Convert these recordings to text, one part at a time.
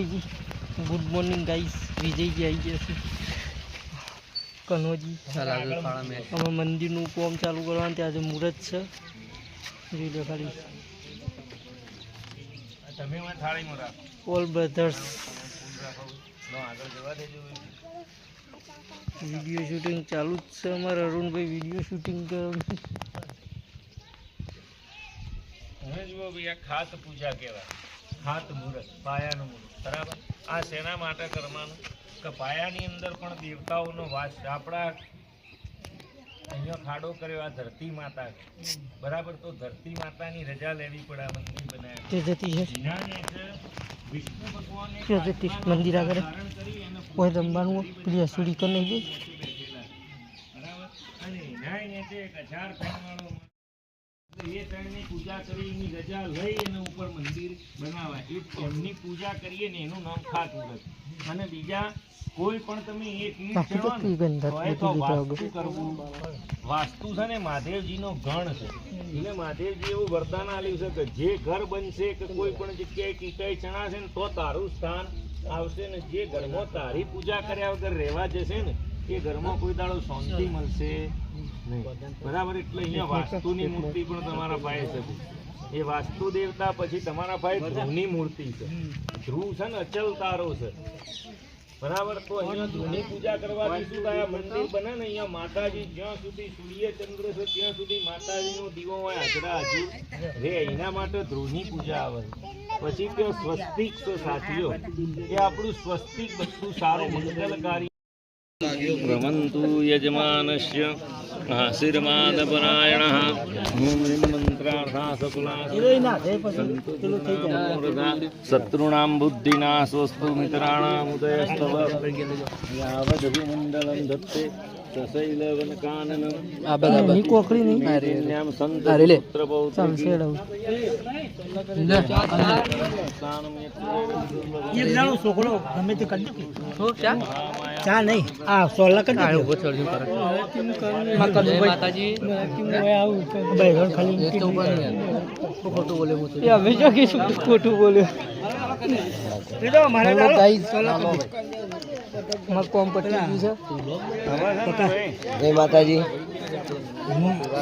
Good morning guys Vijayji આવી ગયા છે. કનોજી. અમે મંદિરનું કોમ ચાલુ કરવાનું ત્યાં આજે મુહૂર્ત છે. જોઈ લો ખાલી. ઓલ બ્રધર્સ વીડિયો શૂટિંગ ચાલુ જ છે અમારે. અરુણભાઈ વીડિયો શૂટિંગ કરવાનું ભાઈ આ પૂજા કહેવાય. ખાત મુહૂર્ત પાયાનું મુહૂર્ત બરાબર? આ શેના માટે કરવાનું? કે પાયાની અંદર પણ દેવતાઓનો વાસ છે. આપણા અહીંયા ખાડો કર્યો આ ધરતી માતા બરાબર? તો ધરતી માતાની રજા લેવી પડે આ મંદિર બનાવ્યા વિષ્ણુ ભગવાને મંદિર આગળ. કોઈ રમવાનું પેલી હસુડી કરી નાખી બરાબર? અને એક હજાર એટલે એ ત્રણની પૂજા કરી એની રજા લઈ અને ઉપર મંદિર બનાવાય. એ એમની પૂજા કરીએ ને એનું નામ ખાત અને બીજા કોઈ પણ તમે એક ઈંટ બાકી તો એ વાસ્તુ કરવું. વાસ્તુ છે ને મહાદેવજીનો ગણ છે. એટલે મહાદેવજી એવું વરદાન આપ્યું છે કે જે ઘર બનશે કે કોઈ પણ જગ્યાએ કીટાઈ ચણાશે ને તો તારું સ્થાન આવશે ને જે ઘરમાં તારી પૂજા કર્યા વગર રહેવા જશે ને એ ઘરમાં કોઈ દાડો શાંતિ મળશે. બરાબર એટલે અહીંયા વાસ્તુની મૂર્તિ પણ તમારા પાસે છે. એ વાસ્તુ દેવતા પછી તમારા પાસે ધ્રુવની મૂર્તિ છે. ધ્રુવ છે ને અચલ તારો છે. બરાબર તો અહીંયા ધ્રુવની પૂજા કરવાથી શું થાય મંદિર બને ને અહીંયા માતાજી જ્યાં સુધી સૂર્ય ચંદ્ર છે ત્યાં સુધી માતાજીનો દીવો હોય હાજરા હજુ રે એના માટે ધ્રુવની પૂજા આવે. પછી ત્યાં સ્વસ્તિક છે સાથીઓ? એ આપણું સ્વસ્તિક બધું સારું મંગલકારી भ्रमन्तु यजमानस्य आशीर्वादपरायणः भूमिं मन्त्रार्था सकुला शत्रूणां बुद्धिना स्वस्तु मित्राणामुदयस्तव यावदभिमण्डलं धत्ते તસૈલવન કાનન આ બરાબર. ની કોકરી ની અરે નામ સંત લે. સંસેડ લે એક જણો છોકરો ગમે તે કરી દે તો ચા ચા નહીં આ સોલા કરી દે ઊભો છોડજો પર માતાજી. ભાઈ ઘર ખાલી એક તો ઉપર ખોટું બોલે હું તો યા બીજો કે ખોટું બોલ્યો ગાઈસ. સોલા કરી જય માતાજી.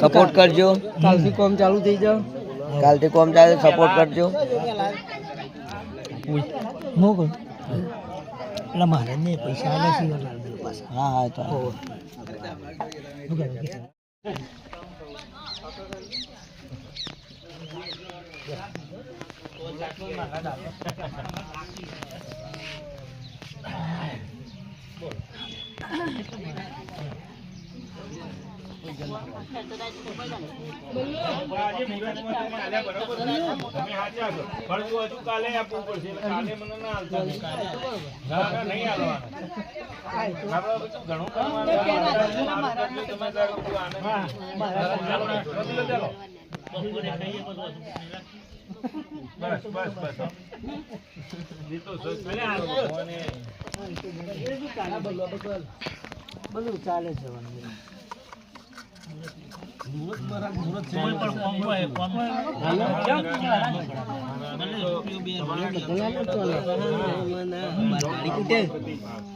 સપોર્ટ કરજો. કાલથી કોમ ચાલુ થઈ જાવ કાલથી કોમ ચાલે સપોર્ટ કરજો. હું એટલે મારે પૈસા છે. હા હા તો કરે કે? આજે મુહૂર્તમાં તમે આલ્યા બરોબર છે? તમે સાચા છો. પણ જો હજુ કાલે આપવું પડશે એટલે કાલે મને. બધું. ચાલો, છે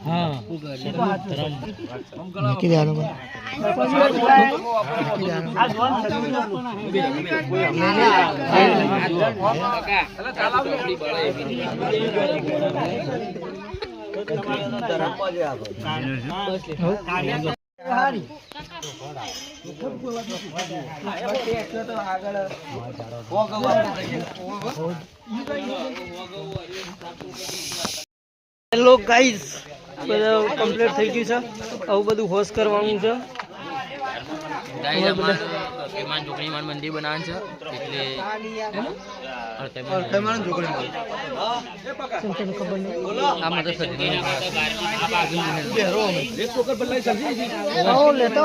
હા હેલો ગાઈસ બધું કમ્પ્લીટ થઈ ગયું છે. આવું બધું હોશ કરવાનું છે. મંદિર બનાવે છે એટલે તને ખબર નહીં આમાં તો સજ્જન આવો લેતો.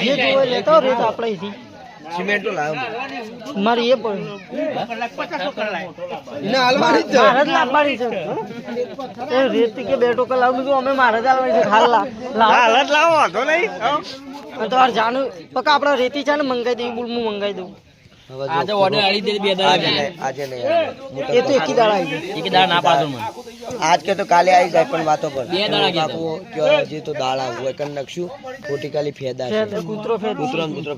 જે જોવે લેતો રેત આપણે અહીંથી. સિમેન્ટ લાવ મારી એ પણ. ના અલમારી છે. મારે જ લાવવાની છે. એ રેત કે બેટો ટોકર લાવું તો અમે મારે જ લાવવાની છે. હાલ લાવ. હાલ જ લાવો વાંધો નહીં. તો યાર જાનું. પકા આપણા રેતી છે ને મંગાઈ દઈ બોલ હું મંગાઈ દઉં. આજે ઓર્ડર આલી દે બે દાડા આજે નહીં આજે નહીં. એ તો એકી દાડા આવી એક દાડા ના પાડતો મને. આજ કે તો કાલે આવી જાય પણ વાતો પર. બે દાડા ગયા કાકો કે હજી તો દાળ આવું એક નખશું ખોટી કાલી ફેદા છે. કૂતરો ફેદ. કૂતરો ને કૂતરો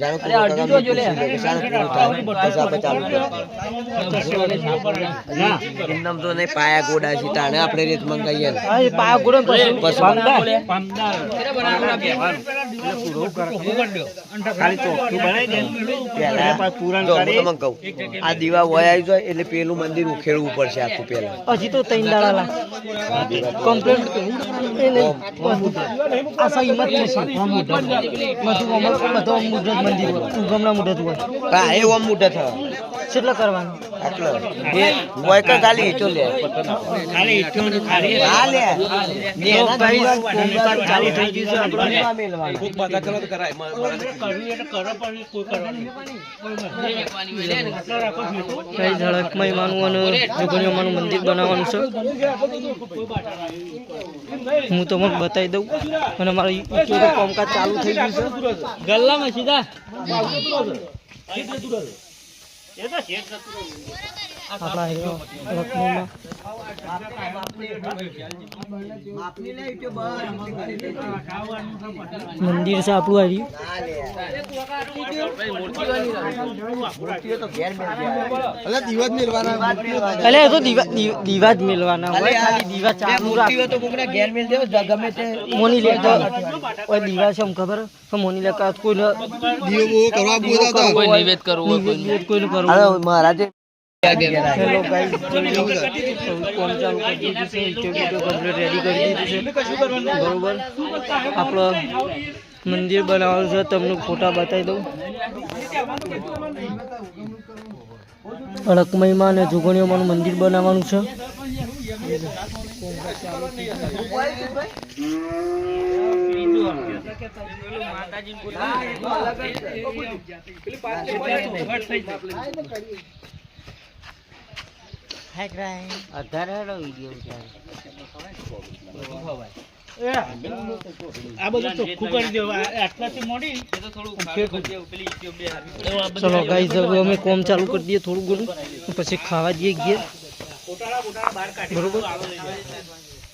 જાણો કે કાકા પૂછી લે કે શાને પૂરું થાય. પછી આપણે ચાલુ કરીએ. તો નહીં પાયા ગોડા છે તાણે આપણે રેત મંગાઈએ ને. હા, એ પાયા ગોડો પછી પછી પામદાર. ખાલી ચોખ્ખું બનાવી દે પહેલા પૂરણ કરી. તમને કહું આ દીવા વય જાય એટલે પેલું મંદિર ઉખેડવું પડશે આખું પેલા. હજી તો દાડા લાગે. કમ્પ્લેટ એ નહીં આ સા હિંમત નહીં છે. બધું અમલ બધું મુઢત મંદિર ઉગમના મુઢત હોય. હા એ ઓમ થવા કેટલા કરવાનું? આટલો. એ વય કે ખાલી ઈંટો લે. ખાલી ઈંટોનું ખાલી હા લે. તો ભાઈ ચાલુ થઈ ગયું છે આપણું. દીવા મેલવાના. કઈ ઝડકમાં માનું અને જોગણીઓમાંનું મંદિર બનાવવાનું છે. હું તમને બતાવી દઉં. અને મારું ઈટોનું કામકાજ ચાલુ થઈ ગયું છે. ગલ્લામાં સીધા. આપણા હીરો લક્ષ્મીમાં મંદિર છે આપણું આવ્યું એટલે એ તો દીવા દી- દીવા જ મેળવાના હોય ખાલી દીવા ચાલુ રાખ મૂર્તિઓ તો કોકના ઘેર મેલ દેવો જ ગમે તે મોની લે તો ઓય દીવા છે એમ ખબર કે મોની લે કાં કોઈને કોઈ નિવેદ કરવું હોય કોઈ નિવેદ કોઈને કરવું? મહારાજે. હેલો ગાઈસ કોમ ચાલુ કરી દીધું છે? ઇન્ટરવ્યુ કમ્પ્લીટ રેડી કરી દીધું છે? બરોબર. આપણો મંદિર બનાવવાનું છે તમને ફોટા બતાવી દઉં. અડકમયમાં અને જોગણીઓમાંનું મંદિર બનાવવાનું છે. ચલો અમે કોમ ચાલુ કરી દઈએ થોડું ઘણું પછી ખાવા જઈએ ગયા બરોબર?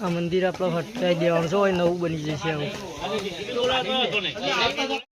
આ મંદિર આપણે હટાવી દેવાનું છે નવું બની જશે આવું.